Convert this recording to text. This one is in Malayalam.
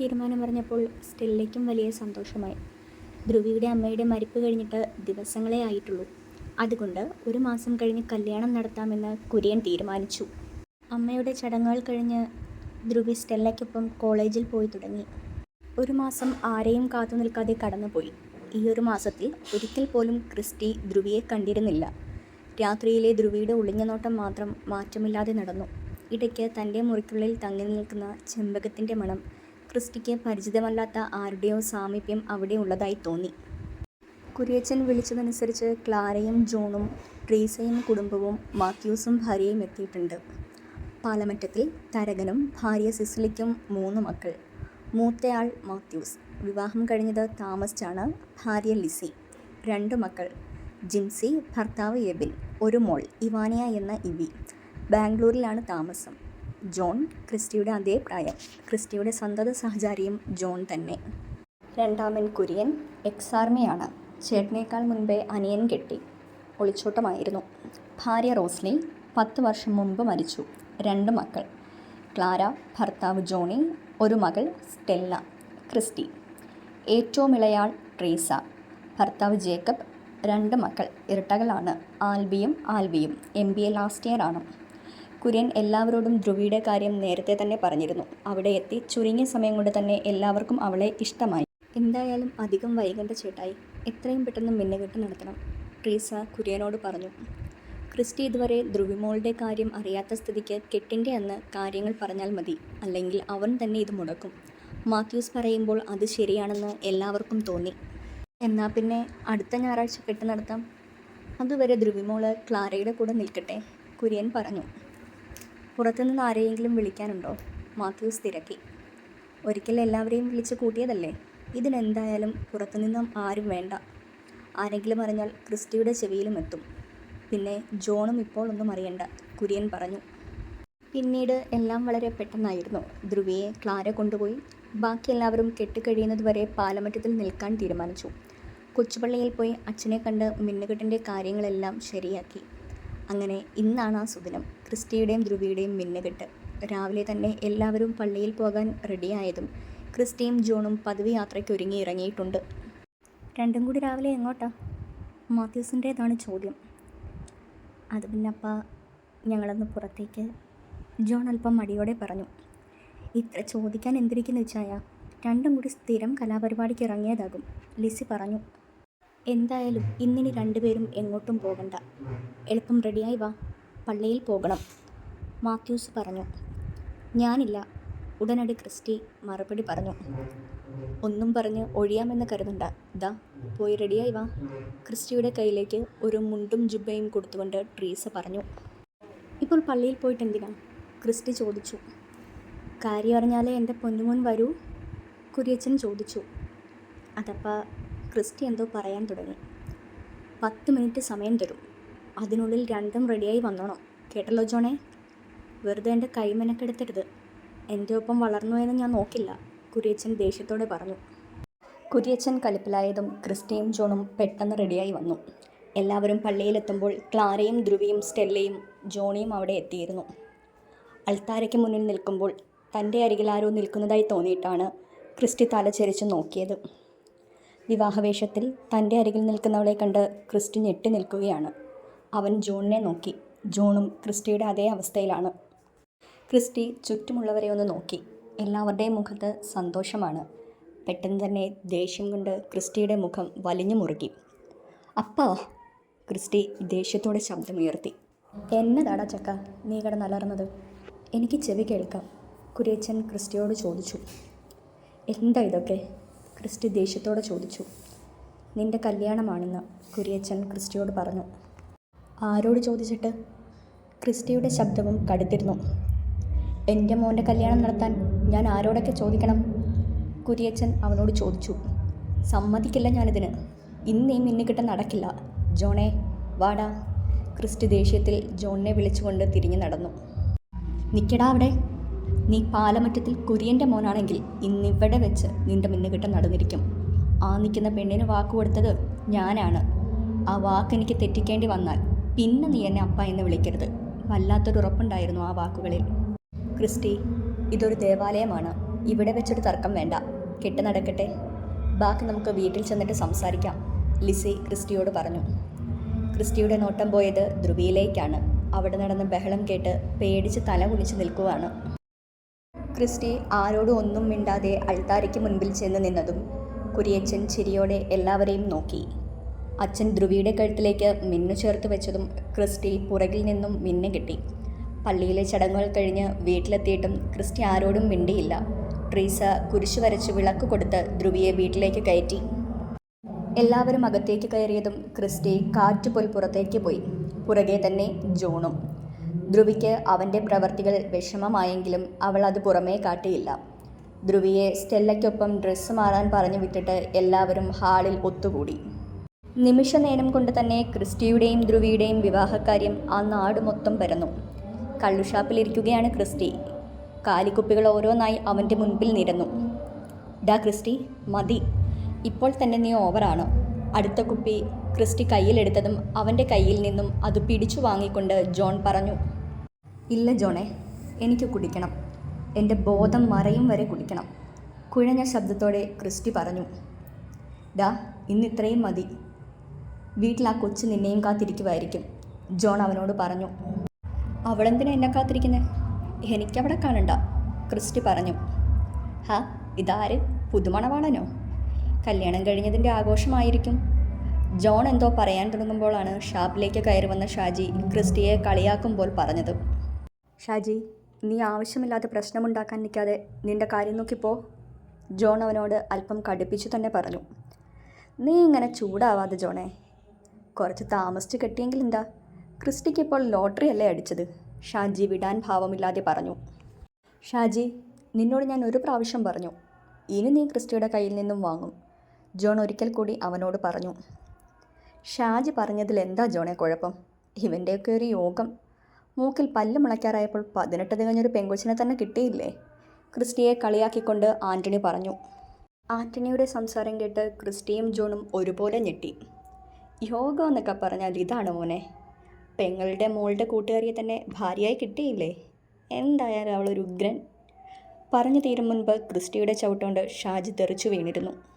തീരുമാനം പറഞ്ഞപ്പോൾ സ്റ്റെല്ലയ്ക്കും വലിയ സന്തോഷമായി. ധ്രുവിയുടെ അമ്മയുടെ മരിപ്പ് കഴിഞ്ഞിട്ട് ദിവസങ്ങളേ ആയിട്ടുള്ളൂ. അതുകൊണ്ട് ഒരു മാസം കഴിഞ്ഞ് കല്യാണം നടത്താമെന്ന് കുര്യൻ തീരുമാനിച്ചു. അമ്മയുടെ ചടങ്ങുകൾ കഴിഞ്ഞ് ധ്രുവി സ്റ്റെല്ലയ്ക്കൊപ്പം കോളേജിൽ പോയി തുടങ്ങി. ഒരു മാസം ആരെയും കാത്തു നിൽക്കാതെ കടന്നുപോയി. ഈ ഒരു മാസത്തിൽ ഒരിക്കൽ പോലും ക്രിസ്റ്റി ധ്രുവിയെ കണ്ടിരുന്നില്ല. രാത്രിയിലെ ധ്രുവിയുടെ ഒളിഞ്ഞ നോട്ടം മാത്രം മാറ്റമില്ലാതെ നടന്നു. ഇടയ്ക്ക് തന്റെ മുറിക്കുള്ളിൽ തങ്ങി നിൽക്കുന്ന ചെമ്പകത്തിന്റെ മണം ക്രിസ്റ്റിക്ക് പരിചിതമല്ലാത്ത ആരുടെയോ സാമീപ്യം അവിടെ ഉള്ളതായി തോന്നി. കുര്യച്ചൻ വിളിച്ചതനുസരിച്ച് ക്ലാരയും ജോണും ട്രീസയും കുടുംബവും മാത്യൂസും ഭാര്യയും എത്തിയിട്ടുണ്ട്. പാലമറ്റത്തിൽ തരകനും ഭാര്യ സിസിലിക്കും മൂന്ന് മക്കൾ. മൂത്തയാൾ മാത്യൂസ്. വിവാഹം കഴിഞ്ഞത് താമസിച്ചാണ് ഭാര്യ ലിസി. രണ്ട് മക്കൾ. ജിംസി ഭർത്താവ് എബിൻ. ഒരു മോൾ ഇവാനിയ എന്ന ഇവി. ബാംഗ്ലൂരിലാണ് താമസം. ജോൺ ക്രിസ്റ്റിയുടെ അതേ പ്രായം. ക്രിസ്റ്റിയുടെ സന്തത സഹചാരിയും ജോൺ തന്നെ. രണ്ടാമൻ കുര്യൻ എക്സ് ചേട്ടനേക്കാൾ മുൻപേ അനിയൻ കെട്ടി. ഒളിച്ചോട്ടമായിരുന്നു. ഭാര്യ റോസ്ലി പത്ത് വർഷം മുമ്പ് മരിച്ചു. രണ്ട് മക്കൾ. ക്ലാര ഭർത്താവ് ജോണി ഒരു മകൾ സ്റ്റെല്ല ക്രിസ്റ്റി. ഏറ്റവും ഇളയാൾ ട്രീസ. ഭർത്താവ് ജേക്കബ് രണ്ട് മക്കൾ. ഇരട്ടകളാണ്. ആൽബിയും ആൽവിയും. M B A last year ആണ് കുര്യൻ എല്ലാവരോടും ധ്രുവിയുടെ കാര്യം നേരത്തെ തന്നെ പറഞ്ഞിരുന്നു. അവിടെ എത്തി ചുരുങ്ങിയ സമയം കൊണ്ട് തന്നെ എല്ലാവർക്കും അവളെ ഇഷ്ടമായി. എന്തായാലും അധികം വൈകണ്ട ചേട്ടായി. എത്രയും പെട്ടെന്ന് മിന്നുകെട്ട് നടത്തണം. ട്രീസ കുര്യനോട് പറഞ്ഞു. ക്രിസ്റ്റി ഇതുവരെ ധ്രുവിമോളുടെ കാര്യം അറിയാത്ത സ്ഥിതിക്ക് കെട്ടിന്റെ അന്ന് കാര്യങ്ങൾ പറഞ്ഞാൽ മതി. അല്ലെങ്കിൽ അവൻ തന്നെ ഇത് മുടക്കും. മാത്യൂസ് പറയുമ്പോൾ അത് ശരിയാണെന്ന് എല്ലാവർക്കും തോന്നി. എന്നാൽ പിന്നെ അടുത്ത ഞായറാഴ്ച കെട്ട് നടത്താം. അതുവരെ ധ്രുവിമോൾ ക്ലാരയുടെ കൂടെ നിൽക്കട്ടെ കുര്യൻ പറഞ്ഞു. പുറത്തുനിന്ന് ആരെയെങ്കിലും വിളിക്കാനുണ്ടോ? മാത്യൂസ് തിരക്കി ഒരിക്കൽ എല്ലാവരെയും വിളിച്ച് കൂട്ടിയതല്ലേ? ഇതിനെന്തായാലും പുറത്തുനിന്നും ആരും വേണ്ട. ആരെങ്കിലും അറിഞ്ഞാൽ ക്രിസ്റ്റിയുടെ ചെവിയിലും എത്തും. പിന്നെ ജോണും ഇപ്പോൾ ഒന്നും അറിയണ്ട കുര്യൻ പറഞ്ഞു. പിന്നീട് എല്ലാം വളരെ പെട്ടെന്നായിരുന്നു. ധ്രുവിയെ ക്ലാര കൊണ്ടുപോയി ബാക്കി എല്ലാവരും കെട്ടിക്കഴിയുന്നതുവരെ പാലമറ്റത്തിൽ നിൽക്കാൻ തീരുമാനിച്ചു. കൊച്ചുപള്ളിയിൽ പോയി അച്ഛനെ കണ്ട് മിന്നുകെട്ടിന്റെ കാര്യങ്ങളെല്ലാം ശരിയാക്കി. അങ്ങനെ ഇന്നാണ് ആ സുദിനം. ക്രിസ്റ്റിയുടെയും ധ്രുവിയുടെയും മിന്നുകെട്ട് രാവിലെ തന്നെ എല്ലാവരും പള്ളിയിൽ പോകാൻ റെഡിയായതും ക്രിസ്റ്റിയും ജോണും പതിവ് യാത്രയ്ക്ക് ഒരുങ്ങി ഇറങ്ങിയിട്ടുണ്ട് രണ്ടും കൂടി രാവിലെ എങ്ങോട്ടാ? മാത്യൂസിന്റേതാണ് ചോദ്യം. അത് പിന്നപ്പ ഞങ്ങളൊന്ന് പുറത്തേക്ക് ജോൺ അല്പം മടിയോടെ പറഞ്ഞു. ഇത്ര ചോദിക്കാൻ എന്തിരിക്കുന്നു ചായ രണ്ടും കൂടി സ്ഥിരം കലാപരിപാടിക്ക് ഇറങ്ങിയതാകും. ലിസി പറഞ്ഞു. എന്തായാലും ഇന്നിനി രണ്ടുപേരും എങ്ങോട്ടും പോകണ്ട. എളുപ്പം റെഡിയായി വാ. പള്ളിയിൽ പോകണം. മാത്യൂസ് പറഞ്ഞു. ഞാനില്ല. ഉടനടി ക്രിസ്റ്റി മറുപടി പറഞ്ഞു. ഒന്നും പറഞ്ഞ് ഒഴിയാമെന്ന് കരുതണ്ട. ദാ പോയി റെഡിയായി വാ. ക്രിസ്റ്റിയുടെ കയ്യിലേക്ക് ഒരു മുണ്ടും ജുബയും കൊടുത്തുകൊണ്ട് ട്രീസ പറഞ്ഞു. ഇപ്പോൾ പള്ളിയിൽ പോയിട്ട് എന്തിനാ? ക്രിസ്റ്റി ചോദിച്ചു. കാര്യം അറിഞ്ഞാലേ എന്റെ പൊന്നുമോൻ വരൂ? കുര്യച്ചൻ ചോദിച്ചു. അതപ്പ ക്രിസ്റ്റി എന്തോ പറയാൻ തുടങ്ങി. പത്ത് മിനിറ്റ് സമയം തരും. അതിനുള്ളിൽ രണ്ടും റെഡിയായി വന്നോണം. കേട്ടല്ലോ ജോണേ? വെറുതെ എന്റെ കൈമനക്കെടുത്തരുത് എന്റെ ഒപ്പം വളർന്നു എന്ന് ഞാൻ നോക്കില്ല. കുര്യച്ചൻ ദേഷ്യത്തോടെ പറഞ്ഞു. കുര്യച്ചൻ കലിപ്പിലായതും ക്രിസ്റ്റിയും ജോണും പെട്ടെന്ന് റെഡിയായി വന്നു. എല്ലാവരും പള്ളിയിലെത്തുമ്പോൾ ക്ലാരയും ധ്രുവിയും സ്റ്റെല്ലയും ജോണിയും അവിടെ എത്തിയിരുന്നു. അൾത്താരയ്ക്ക് മുന്നിൽ നിൽക്കുമ്പോൾ തന്റെ അരികിൽ ആരോ നിൽക്കുന്നതായി തോന്നിയിട്ടാണ് ക്രിസ്റ്റി തലചരിച്ച് നോക്കിയത്. വിവാഹവേഷത്തിൽ തന്റെ അരികിൽ നിൽക്കുന്നവളെ കണ്ട് ക്രിസ്റ്റി ഞെട്ടി നിൽക്കുകയാണ്. അവൻ ജോണിനെ നോക്കി. ജോണും ക്രിസ്റ്റിയുടെ അതേ അവസ്ഥയിലാണ്. ക്രിസ്റ്റി ചുറ്റുമുള്ളവരെ ഒന്ന് നോക്കി. എല്ലാവരുടെയും മുഖത്ത് സന്തോഷമാണ്. പെട്ടെന്ന് തന്നെ ദേഷ്യം കൊണ്ട് ക്രിസ്റ്റിയുടെ മുഖം വലിഞ്ഞു മുറുകി. അപ്പാ ക്രിസ്റ്റി ദേഷ്യത്തോടെ ശബ്ദമുയർത്തി. എന്നതാടാ ചക്ക നീ കിടന്നലർന്നത് എനിക്ക് ചെവി കേൾക്കാം കുര്യച്ചൻ ക്രിസ്റ്റിയോട് ചോദിച്ചു. എന്താ ഇതൊക്കെ? ക്രിസ്റ്റി ദേഷ്യത്തോടെ ചോദിച്ചു. നിന്റെ കല്യാണമാണെന്ന് കുര്യച്ചൻ ക്രിസ്റ്റിയോട് പറഞ്ഞു. ആരോട് ചോദിച്ചിട്ട്? ക്രിസ്റ്റിയുടെ ശബ്ദവും കടുത്തിരുന്നു. എന്റെ മോന്റെ കല്യാണം നടത്താൻ ഞാൻ ആരോടൊക്കെ ചോദിക്കണം? കുര്യച്ചൻ അവനോട് ചോദിച്ചു. സമ്മതിക്കില്ല ഞാനിതിന്. ഇന്ന് ഈ മിന്നിക്കിട്ട് നടക്കില്ല. ജോണേ വാടാ. ക്രിസ്റ്റി ദേഷ്യത്തിൽ ജോണിനെ വിളിച്ചുകൊണ്ട് തിരിഞ്ഞു നടന്നു. നിൽക്കടാ അവിടെ. നീ പാലമറ്റത്തിൽ കുര്യന്റെ മോനാണെങ്കിൽ ഇന്നിവിടെ വെച്ച് നിന്റെ മിന്നുകിട്ട നടന്നിരിക്കും. ആ നിൽക്കുന്ന പെണ്ണിന് വാക്ക് കൊടുത്തത് ഞാനാണ്. ആ വാക്ക് എനിക്ക് തെറ്റിക്കേണ്ടി വന്നാൽ പിന്നെ നീ എന്നെ അപ്പ എന്ന് വിളിക്കരുത്. വല്ലാത്തൊരു ഉറപ്പുണ്ടായിരുന്നു ആ വാക്കുകളിൽ. ക്രിസ്റ്റി ഇതൊരു ദേവാലയമാണ്. ഇവിടെ വെച്ചൊരു തർക്കം വേണ്ട. കെട്ട് നടക്കട്ടെ. ബാക്കി നമുക്ക് വീട്ടിൽ ചെന്നിട്ട് സംസാരിക്കാം. ലിസി ക്രിസ്റ്റിയോട് പറഞ്ഞു. ക്രിസ്റ്റിയുടെ നോട്ടം പോയത് ധ്രുവിയിലേക്കാണ്. അവിടെ നടന്ന ബഹളം കേട്ട് പേടിച്ച് തല കുനിച്ച് നിൽക്കുവാണ്. ക്രിസ്റ്റി ആരോടും ഒന്നും മിണ്ടാതെ അൾത്താരയ്ക്ക് മുൻപിൽ ചെന്ന് നിന്നതും കുരിയച്ചൻ ചിരിയോടെ എല്ലാവരെയും നോക്കി. അച്ഛൻ ധ്രുവിയുടെ കഴുത്തിലേക്ക് മിന്നു ചേർത്ത് വെച്ചതും ക്രിസ്റ്റി പുറകിൽ നിന്നും മിന്നു കിട്ടി. പള്ളിയിലെ ചടങ്ങുകൾ കഴിഞ്ഞ് വീട്ടിലെത്തിയിട്ടും ക്രിസ്റ്റി ആരോടും മിണ്ടിയില്ല. ട്രീസ കുരിശു വരച്ച് വിളക്ക് കൊടുത്ത് ധ്രുവിയെ വീട്ടിലേക്ക് കയറ്റി. എല്ലാവരും അകത്തേക്ക് കയറിയതും ക്രിസ്റ്റി കാറ്റുപോൽ പുറത്തേക്ക് പോയി. പുറകെ തന്നെ ജോണും. ധ്രുവിക്ക് അവന്റെ പ്രവർത്തികൾ വിഷമമായെങ്കിലും അവൾ അത് പുറമേ കാട്ടിയില്ല. ധ്രുവിയെ സ്റ്റെല്ലയ്ക്കൊപ്പം ഡ്രസ്സ് മാറാൻ പറഞ്ഞു വിട്ടിട്ട് എല്ലാവരും ഹാളിൽ ഒത്തുകൂടി. നിമിഷ നേരം കൊണ്ട് തന്നെ ക്രിസ്റ്റിയുടെയും ധ്രുവിയുടെയും വിവാഹക്കാര്യം ആ നാട് മൊത്തം പരന്നു. കള്ളുഷാപ്പിലിരിക്കുകയാണ് ക്രിസ്റ്റി. കാലിക്കുപ്പികൾ ഓരോന്നായി അവന്റെ മുൻപിൽ നിരന്നു. ഡാ ക്രിസ്റ്റി മതി. ഇപ്പോൾ തന്നെ നീ ഓവറാണ്. അടുത്ത കുപ്പി ക്രിസ്റ്റി കയ്യിലെടുത്തതും അവന്റെ കയ്യിൽ നിന്നും അത് പിടിച്ചു വാങ്ങിക്കൊണ്ട് ജോൺ പറഞ്ഞു ഇല്ല ജോണേ എനിക്ക് കുടിക്കണം. എന്റെ ബോധം മറയും വരെ കുടിക്കണം കുഴഞ്ഞ ശബ്ദത്തോടെ ക്രിസ്റ്റി പറഞ്ഞു ഡാ ഇന്നിത്രയും മതി. വീട്ടിൽ ആ കൊച്ചു നിന്നെയും കാത്തിരിക്കുമായിരിക്കും ജോൺ അവനോട് പറഞ്ഞു അവളെന്തിനാ എന്നെ കാത്തിരിക്കുന്നത് എനിക്കവിടെ കാണണ്ട ക്രിസ്റ്റി പറഞ്ഞു. ഹാ ഇതാര്? പുതുമണവാളനോ? കല്യാണം കഴിഞ്ഞതിന്റെ ആഘോഷമായിരിക്കും. ജോൺ എന്തോ പറയാൻ തുടങ്ങുമ്പോഴാണ് ഷാപ്പിലേക്ക് കയറി വന്ന ഷാജി ക്രിസ്റ്റിയെ കളിയാക്കുമ്പോൾ പറഞ്ഞത്. ഷാജി നീ ആവശ്യമില്ലാത്ത പ്രശ്നമുണ്ടാക്കാൻ നിൽക്കാതെ നിന്റെ കാര്യം നോക്കിപ്പോ. ജോൺ അവനോട് അല്പം കടുപ്പിച്ചു തന്നെ പറഞ്ഞു. നീ ഇങ്ങനെ ചൂടാവാതെ ജോണേ കുറച്ച് താമസിച്ച് കെട്ടിയെങ്കിൽ എന്താ ക്രിസ്റ്റിക്ക് ഇപ്പോൾ ലോട്ടറി അല്ലേ അടിച്ചത്? ഷാജി വിടാൻ ഭാവമില്ലാതെ പറഞ്ഞു. ഷാജി നിന്നോട് ഞാൻ ഒരു പ്രാവശ്യം പറഞ്ഞു. ഇനി നീ ക്രിസ്റ്റിയുടെ കയ്യിൽ നിന്നും വാങ്ങും. ജോൺ ഒരിക്കൽ കൂടി അവനോട് പറഞ്ഞു. ഷാജി പറഞ്ഞതിൽ എന്താ ജോണെ കുഴപ്പം? ഇവന്റെയൊക്കെ ഒരു യോഗം. മൂക്കിൽ പല്ല് മുളയ്ക്കാറായപ്പോൾ പതിനെട്ട് തികഞ്ഞൊരു പെങ്കൊച്ചിനെ തന്നെ കിട്ടിയില്ലേ? ക്രിസ്റ്റിയെ കളിയാക്കിക്കൊണ്ട് ആന്റണി പറഞ്ഞു. ആന്റണിയുടെ സംസാരം കേട്ട് ക്രിസ്റ്റിയും ജോണും ഒരുപോലെ ഞെട്ടി. യോഗം എന്നൊക്കെ പറഞ്ഞാൽ ഇതാണ് മോനെ. പെങ്ങളുടെ മോളുടെ കൂട്ടുകാരിയെ തന്നെ ഭാര്യയായി കിട്ടിയില്ലേ? എന്തായാലും അവളൊരു ഉഗ്രൻ. പറഞ്ഞു തീരും മുൻപ് ക്രിസ്റ്റിയുടെ ചവിട്ടുകൊണ്ട് ഷാജി തെറിച്ചു വീണിരുന്നു.